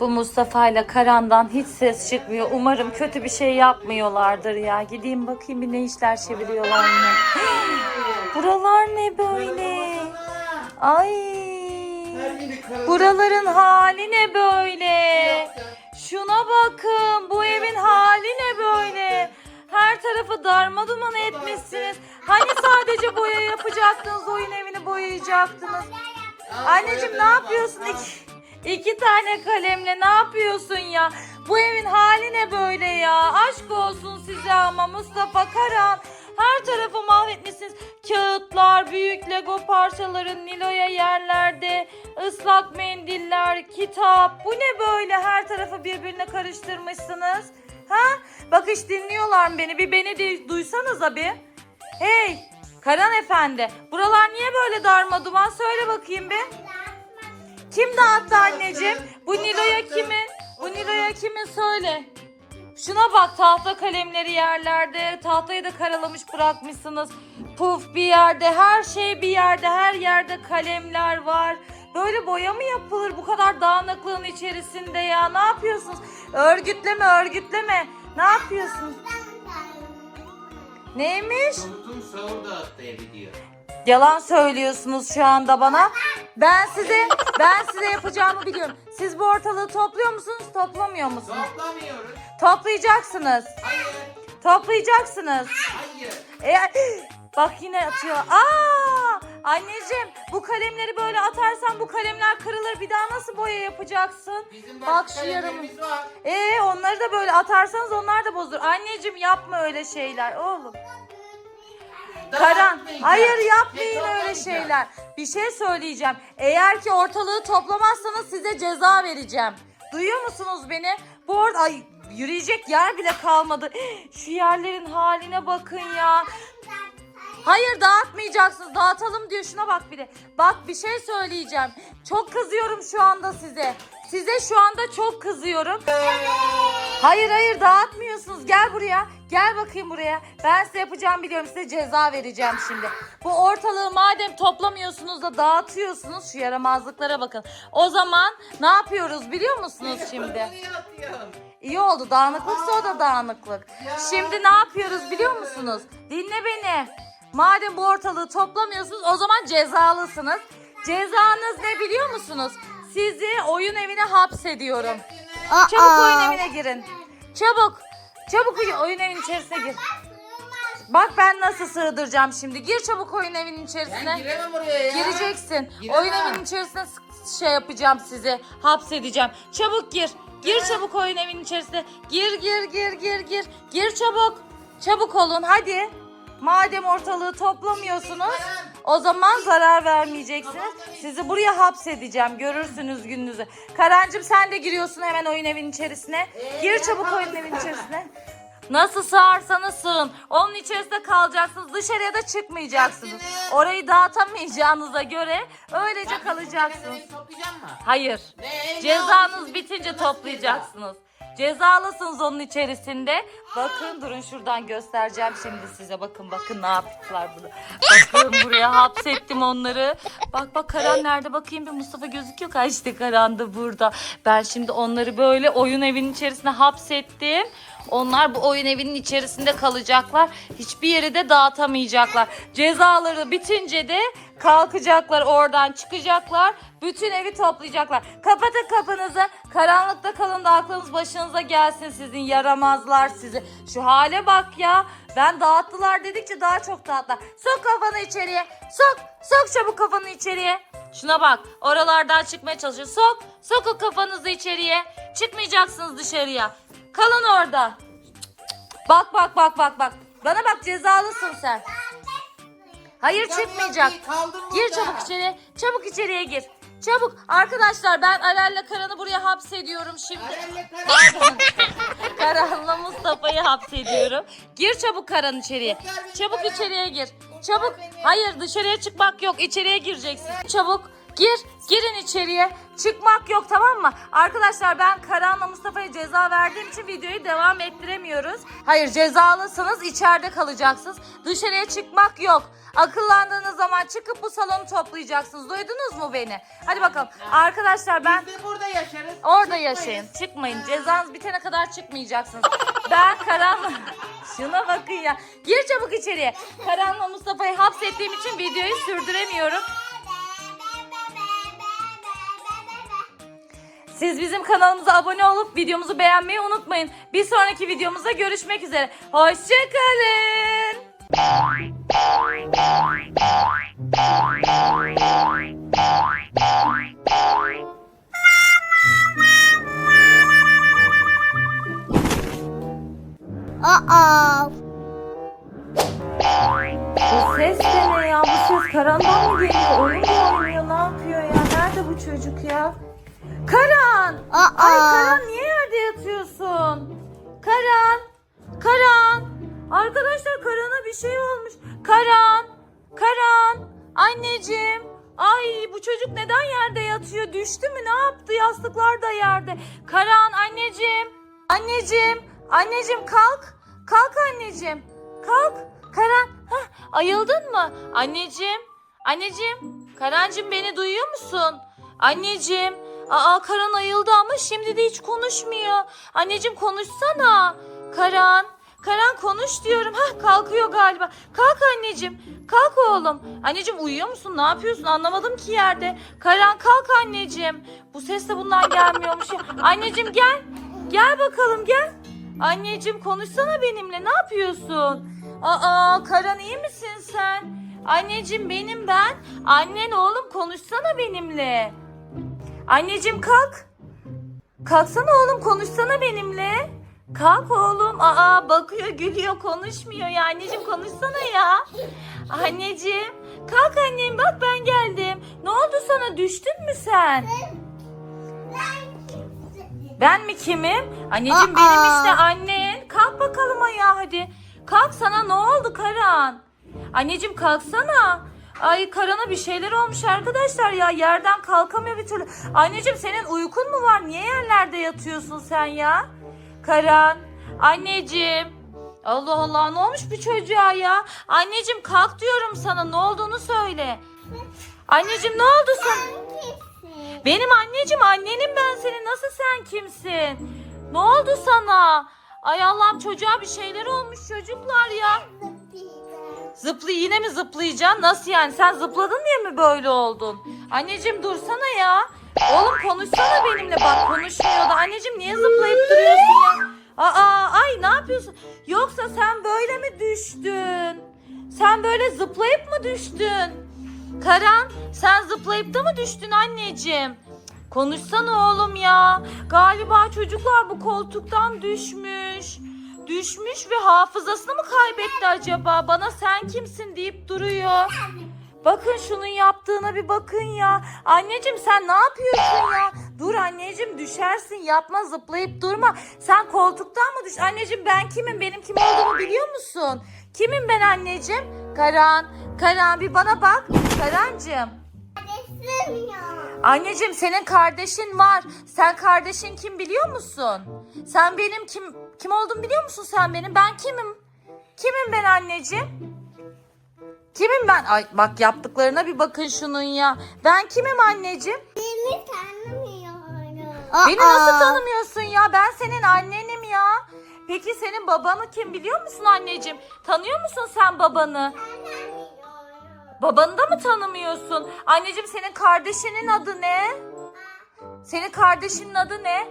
Bu Mustafa ile Karan'dan hiç ses çıkmıyor. Umarım kötü bir şey yapmıyorlardır ya. Gideyim bakayım bir ne işler çeviriyorlar yine. Buralar ne böyle? Ay. Buraların hali ne böyle? Şuna bakın. Bu evin hali ne böyle? Her tarafı darma duman etmişsiniz. Hani sadece boya yapacaktınız, oyun evini boyayacaktınız. Anneciğim ne yapıyorsun? İki, iki tane kalemle ne yapıyorsun ya? Bu evin hali ne böyle ya? Aşk olsun size ama Mustafa Karan. Her tarafı mahvetmişsiniz. Kağıtlar, büyük Lego parçaları Nilo'ya yerlerde, ıslak mendiller, kitap. Bu ne böyle? Her tarafı birbirine karıştırmışsınız. Ha? Bak hiç dinliyorlar mı beni? Bir beni de duysanıza bir. Hey! Karan Efendi, buralar niye böyle darma duman? Söyle bakayım bir. Kim dağıttı anneciğim? Bu Nilo'ya kimin? Bu Nilo'ya kimin söyle. Şuna bak tahta kalemleri yerlerde. Tahtayı da karalamış bırakmışsınız. Puf bir yerde, her şey bir yerde, her yerde kalemler var. Böyle boya mı yapılır bu kadar dağınıklığın içerisinde ya? Ne yapıyorsunuz? Örgütleme, örgütleme. Ne yapıyorsunuz? Neymiş? Tumtum sahur dağıttı evi diyor. Yalan söylüyorsunuz şu anda bana. Ben size ben size yapacağımı biliyorum. Siz bu ortalığı topluyor musunuz, toplamıyor musunuz? Toplamıyoruz. Toplayacaksınız. Hayır. Toplayacaksınız. Hayır. Eğer bak yine atıyor. Aa! Anneciğim bu kalemleri böyle atarsan bu kalemler kırılır. Bir daha nasıl boya yapacaksın? Bizim Bak şu yarım. kalemlerimiz var. Ee onları da böyle atarsanız onlar da bozulur. Anneciğim yapma öyle şeyler oğlum. Karan, hayır yapmayın öyle şeyler. Bir şey söyleyeceğim. Eğer ki ortalığı toplamazsanız size ceza vereceğim. Duyuyor musunuz beni? Bu orada ay yürüyecek yer bile kalmadı. Şu yerlerin haline bakın ya. Hayır dağıtmayacaksınız. Dağıtalım diyor. Şuna bak bir de. Bak bir şey söyleyeceğim. Çok kızıyorum şu anda size. Size şu anda çok kızıyorum. Hayır hayır dağıtmıyorsunuz. Gel buraya. Gel bakayım buraya. Ben size yapacağım biliyorum. Size ceza vereceğim şimdi. Bu ortalığı madem toplamıyorsunuz da dağıtıyorsunuz şu yaramazlıklara bakın. O zaman ne yapıyoruz biliyor musunuz şimdi? İyi oldu. Dağınıklıksa o da dağınıklık. Ya. Şimdi ne yapıyoruz biliyor musunuz? Dinle beni. Madem bu ortalığı toplamıyorsunuz o zaman cezalısınız. Cezanız ne biliyor musunuz? Sizi oyun evine hapsediyorum. Çabuk oyun evine girin. Çabuk. Çabuk oyun evinin içerisine gir. Bak ben nasıl sığdıracağım şimdi. Gir çabuk oyun evinin Ben içerisine. giremem oraya ya. Gireceksin. Giremem. Oyun evinin içerisine şey yapacağım sizi. Hapsedeceğim. Çabuk gir. Gir çabuk oyun evinin içerisine. Gir gir gir gir gir. Gir çabuk. Çabuk olun hadi. Madem ortalığı toplamıyorsunuz o zaman zarar vermeyeceksiniz. Sizi buraya hapsedeceğim. Görürsünüz gününüzü. Karancığım sen de giriyorsun hemen oyun evinin içerisine. Gir çabuk oyun evinin içerisine. Nasıl sığarsanız sığın. Onun içerisinde kalacaksınız. Dışarıya da çıkmayacaksınız. Orayı dağıtamayacağınıza göre öylece kalacaksınız. Toplayacak mı? Hayır. Cezanız bitince toplayacaksınız. Cezalısınız onun içerisinde. Bakın durun şuradan göstereceğim şimdi size. Bakın bakın ne yaptılar burada. Bakın buraya hapsettim onları. Bak bak Karan nerede bakayım bir Mustafa gözüküyor. Ha işte Karan da burada. Ben şimdi onları böyle oyun evinin içerisine hapsettim. Onlar bu oyun evinin içerisinde kalacaklar. Hiçbir yeri de dağıtamayacaklar. Cezaları bitince de kalkacaklar oradan çıkacaklar. Bütün evi toplayacaklar. Kapatın kapınızı. Karanlıkta kalın da aklınız başınıza gelsin sizin yaramazlar sizi. Şu hale bak ya. Ben dağıttılar dedikçe daha çok dağıttılar. Sok kafanı içeriye. Sok. Sok çabuk kafanı içeriye. Şuna bak. Oralardan çıkmaya çalışıyor. Sok. Sokun kafanızı içeriye. Çıkmayacaksınız dışarıya. Kalın orada. Bak bak bak bak bak. Bana bak cezalısın sen. Hayır çıkmayacak. Gir çabuk içeriye. Çabuk içeriye gir. Çabuk. Arkadaşlar ben Arel'le Karan'ı buraya hapsediyorum şimdi. Karan. Karan'la Mustafa'yı hapsediyorum. Gir çabuk Karan içeriye. Çabuk içeriye gir. Çabuk. Hayır dışarıya çıkmak yok. İçeriye gireceksin. Çabuk. Gir, girin içeriye. Çıkmak yok tamam mı? Arkadaşlar ben Karan'la Mustafa'ya ceza verdiğim için videoyu devam ettiremiyoruz. Hayır cezalısınız içeride kalacaksınız. Dışarıya çıkmak yok. Akıllandığınız zaman çıkıp bu salonu toplayacaksınız. Duydunuz mu beni? Hadi bakalım. Arkadaşlar ben Biz de burada yaşarız. Orada Çıkmayız. yaşayın. Çıkmayın. Cezanız bitene kadar çıkmayacaksınız. Ben Karan'la... Şuna bakın ya. Gir çabuk içeriye. Karan'la Mustafa'yı hapsettiğim için videoyu sürdüremiyorum. Siz bizim kanalımıza abone olup videomuzu beğenmeyi unutmayın. Bir sonraki videomuzda görüşmek üzere. Hoşçakalın. Aa. Bu ses de ne ya? Bu ses Karan'dan mı geliyor? Oyun mu oynuyor? Ne yapıyor ya? Nerede bu çocuk ya? Karan! Aa. Ay Karan niye yerde yatıyorsun? Karan! Karan! Arkadaşlar Karan'a bir şey olmuş. Karan! Karan! Anneciğim! Ay bu çocuk neden yerde yatıyor? Düştü mü? Ne yaptı? Yastıklar da yerde. Karan anneciğim! Anneciğim! Anneciğim kalk! Kalk anneciğim! Kalk! Karan! Hah, ayıldın mı? Anneciğim! Anneciğim! Karancığım beni duyuyor musun? Anneciğim! Aa Karan ayıldı ama şimdi de hiç konuşmuyor. Anneciğim konuşsana. Karan. Karan konuş diyorum. Hah kalkıyor galiba. Kalk anneciğim. Kalk oğlum. Anneciğim uyuyor musun? Ne yapıyorsun? Anlamadım ki yerde. Karan kalk anneciğim. Bu ses de bundan gelmiyormuş. Anneciğim gel. Gel bakalım gel. Anneciğim konuşsana benimle. Ne yapıyorsun? Aa Karan iyi misin sen? Anneciğim benim ben. Annen oğlum konuşsana benimle. Anneciğim kalk. Kalksana oğlum konuşsana benimle. Kalk oğlum. Aa bakıyor gülüyor konuşmuyor ya. Anneciğim konuşsana ya. Anneciğim. Kalk annem bak ben geldim. Ne oldu sana düştün mü sen? Ben mi kimim? Anneciğim benim Aa. işte annen. Kalk bakalım ayağa hadi. Kalk sana ne oldu Karan? Anneciğim kalksana. Ay Karan'a bir şeyler olmuş arkadaşlar ya. Yerden kalkamıyor bir türlü. Anneciğim senin uykun mu var? Niye yerlerde yatıyorsun sen ya? Karan. Anneciğim. Allah Allah ne olmuş bu çocuğa ya? Anneciğim kalk diyorum sana. Ne olduğunu söyle. Anneciğim ne oldu sana? Benim anneciğim annenim ben senin. Nasıl sen kimsin? Ne oldu sana? Ay Allah'ım çocuğa bir şeyler olmuş çocuklar ya. Zıplı yine mi zıplayacaksın? Nasıl yani? Sen zıpladın diye mi böyle oldun? Anneciğim dursana ya. Oğlum konuşsana benimle. Bak konuşmuyordu. Anneciğim niye zıplayıp duruyorsun ya? Aa ay ne yapıyorsun? Yoksa sen böyle mi düştün? Sen böyle zıplayıp mı düştün? Karan sen zıplayıp da mı düştün anneciğim? Konuşsana oğlum ya. Galiba çocuklar bu koltuktan düşmüş. Düşmüş ve hafızasını mı kaybetti acaba? Bana sen kimsin deyip duruyor. Bakın şunun yaptığına bir bakın ya. Anneciğim sen ne yapıyorsun ya? Dur anneciğim düşersin yapma zıplayıp durma. Sen koltuktan mı düş? Anneciğim ben kimim? Benim kim olduğumu biliyor musun? Kimim ben anneciğim? Karan. Karan bir bana bak. Karancığım. Anneciğim senin kardeşin var. Sen kardeşin kim biliyor musun? Sen benim kim kim olduğumu biliyor musun sen benim? Ben kimim? Kimim ben anneciğim? Kimim ben? Ay bak yaptıklarına bir bakın şunun ya. Ben kimim anneciğim? Beni nasıl tanımıyorsun ya? Ben senin annenim ya. Peki senin babanı kim biliyor musun anneciğim? Tanıyor musun sen babanı? Babanı da mı tanımıyorsun? Anneciğim senin kardeşinin adı ne? Senin kardeşinin adı ne?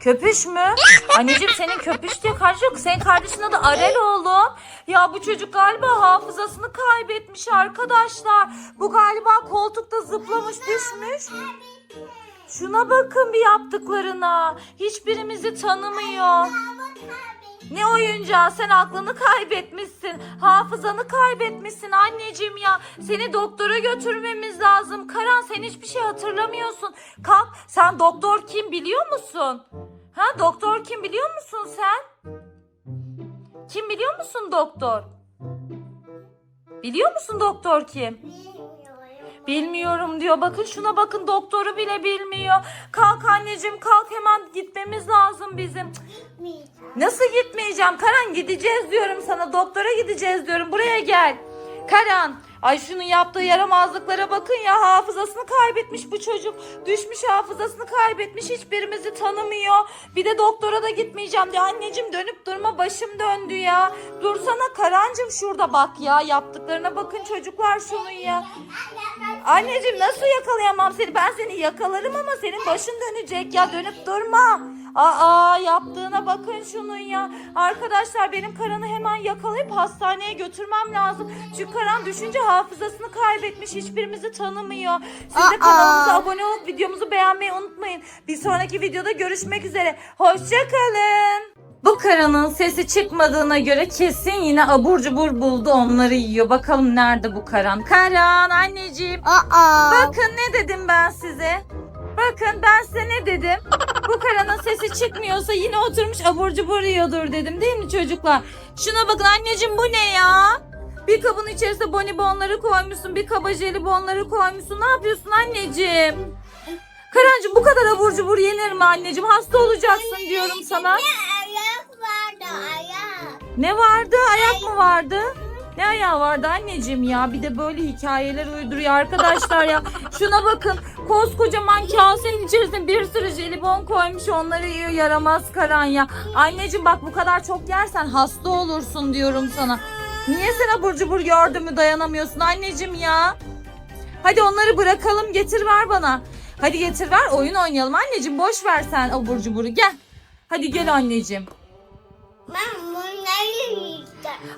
Köpüş mü? Anneciğim senin köpüş diye kardeş yok. Senin kardeşin adı Arel oğlum. Ya bu çocuk galiba hafızasını kaybetmiş arkadaşlar. Bu galiba koltukta zıplamış düşmüş. Şuna bakın bir yaptıklarına. Hiçbirimizi tanımıyor. Ne oyuncağı sen aklını kaybetmişsin. Hafızanı kaybetmişsin anneciğim ya. Seni doktora götürmemiz lazım. Karan sen hiçbir şey hatırlamıyorsun. Kalk sen doktor kim biliyor musun? Ha doktor kim biliyor musun sen? Kim biliyor musun doktor? Biliyor musun doktor kim? Bilmiyorum diyor. Bakın şuna bakın doktoru bile bilmiyor. Kalk anneciğim kalk hemen gitmemiz lazım bizim. Cık, Nasıl gitmeyeceğim? Karan gideceğiz diyorum sana. Doktora gideceğiz diyorum. Buraya gel. Karan. Ay şunun yaptığı yaramazlıklara bakın ya hafızasını kaybetmiş bu çocuk. Düşmüş hafızasını kaybetmiş hiçbirimizi tanımıyor. Bir de doktora da gitmeyeceğim diyor. Anneciğim dönüp durma başım döndü ya. Dursana Karancığım şurada bak ya yaptıklarına bakın çocuklar şunun ya. Anneciğim nasıl yakalayamam seni? Ben seni yakalarım ama senin başın dönecek ya dönüp durma. Aa yaptığına bakın şunun ya. Arkadaşlar benim Karan'ı hemen yakalayıp hastaneye götürmem lazım. Çünkü Karan düşünce hafızasını kaybetmiş. Hiçbirimizi tanımıyor. Siz de Aa. kanalımıza abone olup videomuzu beğenmeyi unutmayın. Bir sonraki videoda görüşmek üzere. Hoşçakalın. Bu Karan'ın sesi çıkmadığına göre kesin yine abur cubur buldu onları yiyor. Bakalım nerede bu Karan? Karan anneciğim. Aa. Bakın ne dedim ben size. Bakın ben size ne dedim? Bu karanın sesi çıkmıyorsa yine oturmuş abur cubur yiyordur dedim değil mi çocuklar? Şuna bakın anneciğim bu ne ya? Bir kabın içerisine bonibonları koymuşsun, bir kaba jelibonları koymuşsun. Ne yapıyorsun anneciğim? Karancığım bu kadar abur cubur yenir mi anneciğim? Hasta olacaksın diyorum sana. Ayak vardı ayak. Ne vardı? Ayak mı vardı? Ne ayağı vardı anneciğim ya? Bir de böyle hikayeler uyduruyor arkadaşlar ya. Şuna bakın. Koskocaman kasenin içerisine bir sürü jelibon koymuş. Onları yiyor yaramaz karan ya. Anneciğim bak bu kadar çok yersen hasta olursun diyorum sana. Niye sen abur cubur gördün mü dayanamıyorsun anneciğim ya? Hadi onları bırakalım getir ver bana. Hadi getir ver oyun oynayalım anneciğim. Boş ver sen abur cuburu gel. Hadi gel anneciğim. Ben bunları yiyeceğim.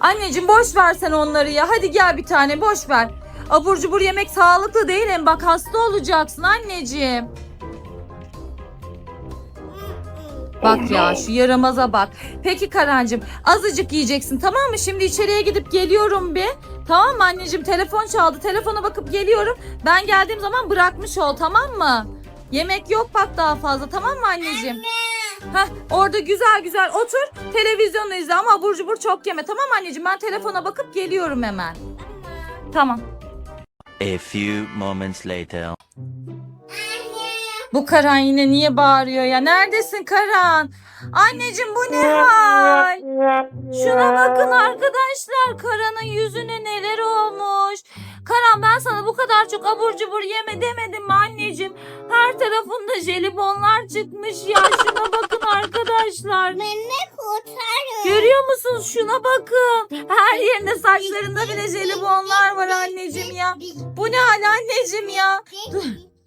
Anneciğim boş ver sen onları ya. Hadi gel bir tane boş ver. Abur cubur yemek sağlıklı değil hem bak hasta olacaksın anneciğim. Bak ya şu yaramaza bak. Peki Karancığım azıcık yiyeceksin tamam mı? Şimdi içeriye gidip geliyorum bir. Tamam mı anneciğim? Telefon çaldı. Telefona bakıp geliyorum. Ben geldiğim zaman bırakmış ol tamam mı? Yemek yok bak daha fazla tamam mı anneciğim? Heh, orada güzel güzel otur. Televizyonu izle ama abur cubur çok yeme. Tamam mı anneciğim? Ben telefona bakıp geliyorum hemen. Tamam. A few moments later. Bu Karan yine niye bağırıyor ya? Neredesin Karan? Anneciğim bu ne hal? Şuna bakın arkadaşlar. Karan'ın yüzüne neler olmuş. Karan ben sana bu kadar çok abur cubur yeme demedim mi anneciğim? Her tarafında jelibonlar çıkmış ya. Şuna bakın arkadaşlar. Beni kurtarın. Görüyor musunuz? Şuna bakın. Her yerinde saçlarında bile jelibonlar var anneciğim ya. Bu ne hal anneciğim ya?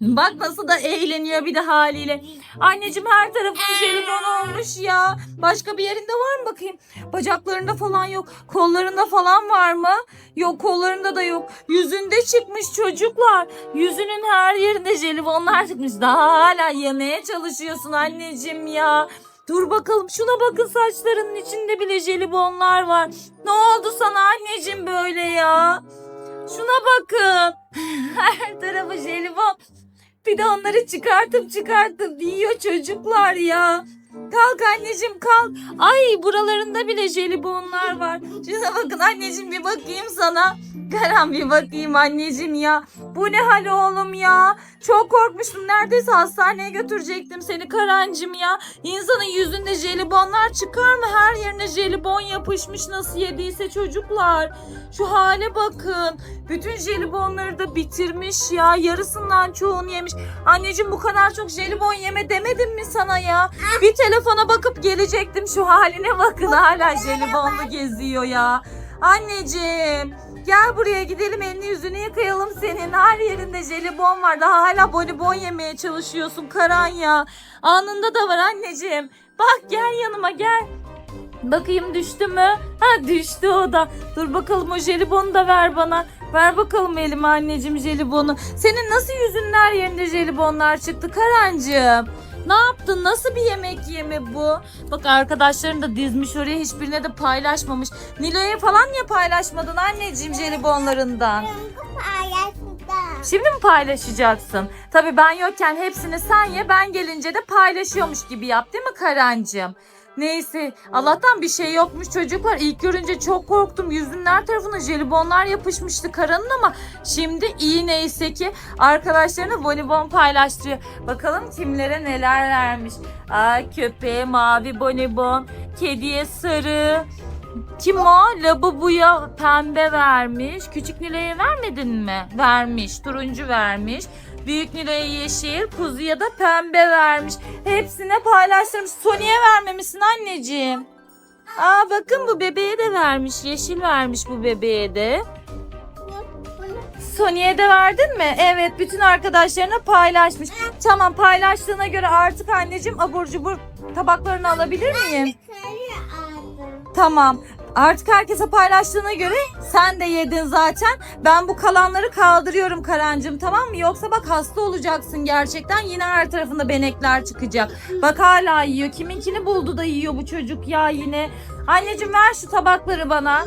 Bak nasıl da eğleniyor bir de haliyle. Anneciğim her tarafı jelibon olmuş ya. Başka bir yerinde var mı bakayım? Bacaklarında falan yok. Kollarında falan var mı? Yok kollarında da yok. Yüzünde çıkmış çocuklar. Yüzünün her yerinde jelibonlar çıkmış. Daha hala yemeye çalışıyorsun anneciğim ya. Dur bakalım şuna bakın saçlarının içinde bile jelibonlar var. Ne oldu sana anneciğim böyle ya? Şuna bakın. Her tarafı jelibon. Bir de onları çıkartıp çıkartıp yiyor çocuklar ya. Kalk anneciğim kalk. Ay buralarında bile jelibonlar var. Şuna bakın anneciğim bir bakayım sana. Karan bir bakayım anneciğim ya. Bu ne hal oğlum ya. Çok korkmuştum. Neredeyse hastaneye götürecektim seni Karancım ya. İnsanın yüzünde jelibonlar çıkar mı? Her yerine jelibon yapışmış nasıl yediyse çocuklar. Şu hale bakın. Bütün jelibonları da bitirmiş ya. Yarısından çoğunu yemiş. Anneciğim bu kadar çok jelibon yeme demedim mi sana ya? Bir telefona bakıp gelecektim. Şu haline bakın hala jelibonlu geziyor ya. Anneciğim gel buraya gidelim elini yüzünü yıkayalım senin. Her yerinde jelibon var. Daha hala bonibon yemeye çalışıyorsun Karan ya. Anında da var anneciğim. Bak gel yanıma gel. Bakayım düştü mü? Ha düştü o da. Dur bakalım o jelibonu da ver bana. Ver bakalım elime anneciğim jelibonu. Senin nasıl yüzünün her yerinde jelibonlar çıktı Karancığım? Ne yaptın? Nasıl bir yemek yeme bu? Bak arkadaşların da dizmiş oraya hiçbirine de paylaşmamış. Nilo'ya falan niye paylaşmadın anneciğim jelibonlarından? Şimdi mi paylaşacaksın? Tabii ben yokken hepsini sen ye ben gelince de paylaşıyormuş gibi yap değil mi Karancığım? Neyse Allah'tan bir şey yokmuş çocuklar. İlk görünce çok korktum. Yüzünün her tarafına jelibonlar yapışmıştı karanın ama şimdi iyi neyse ki arkadaşlarına bonibon paylaştırıyor. Bakalım kimlere neler vermiş. Aa, köpeğe mavi bonibon, kediye sarı. Kim o? Labubu'ya pembe vermiş. Küçük Nilay'a vermedin mi? Vermiş. Turuncu vermiş. Büyük Nilay'a yeşil, kuzuya da pembe vermiş. Hepsine paylaştırmış. Sony'e vermemişsin anneciğim. Aa bakın bu bebeğe de vermiş. Yeşil vermiş bu bebeğe de. Sony'e de verdin mi? Evet bütün arkadaşlarına paylaşmış. Tamam paylaştığına göre artık anneciğim abur cubur tabaklarını alabilir miyim? Tamam. Artık herkese paylaştığına göre sen de yedin zaten. Ben bu kalanları kaldırıyorum Karancığım tamam mı? Yoksa bak hasta olacaksın gerçekten. Yine her tarafında benekler çıkacak. Bak hala yiyor. Kiminkini buldu da yiyor bu çocuk ya yine. Anneciğim ver şu tabakları bana.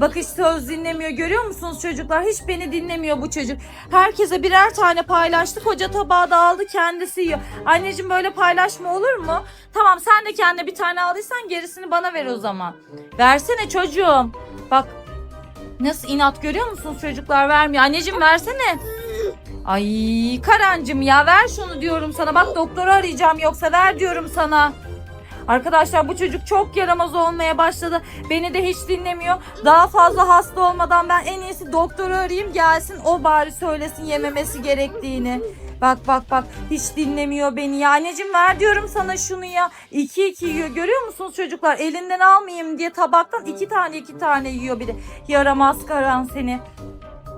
Bak hiç söz dinlemiyor. Görüyor musunuz çocuklar? Hiç beni dinlemiyor bu çocuk. Herkese birer tane paylaştı. Koca tabağı da aldı kendisi yiyor. Anneciğim böyle paylaşma olur mu? Tamam sen de kendine bir tane aldıysan gerisini bana ver o zaman. Versene çocuğum. Bak nasıl inat görüyor musunuz çocuklar vermiyor. Anneciğim versene. Ay Karancığım ya ver şunu diyorum sana. Bak doktoru arayacağım yoksa ver diyorum sana. Arkadaşlar bu çocuk çok yaramaz olmaya başladı. Beni de hiç dinlemiyor. Daha fazla hasta olmadan ben en iyisi doktoru arayayım gelsin. O bari söylesin yememesi gerektiğini. Bak bak bak hiç dinlemiyor beni ya. Anneciğim ver diyorum sana şunu ya. İki iki yiyor görüyor musunuz çocuklar? Elinden almayayım diye tabaktan iki tane iki tane yiyor bir de. Yaramaz karan seni.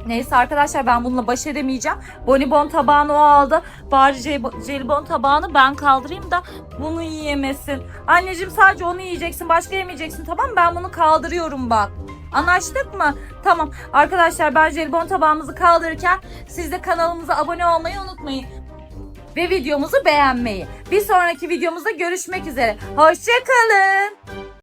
Neyse arkadaşlar ben bununla baş edemeyeceğim. Bonibon tabağını o aldı. Bari jel- jelibon tabağını ben kaldırayım da bunu yiyemesin. Anneciğim sadece onu yiyeceksin. Başka yemeyeceksin tamam? Ben bunu kaldırıyorum bak. Anlaştık mı? Tamam. Arkadaşlar ben jelibon tabağımızı kaldırırken siz de kanalımıza abone olmayı unutmayın. Ve videomuzu beğenmeyi. Bir sonraki videomuzda görüşmek üzere. Hoşçakalın.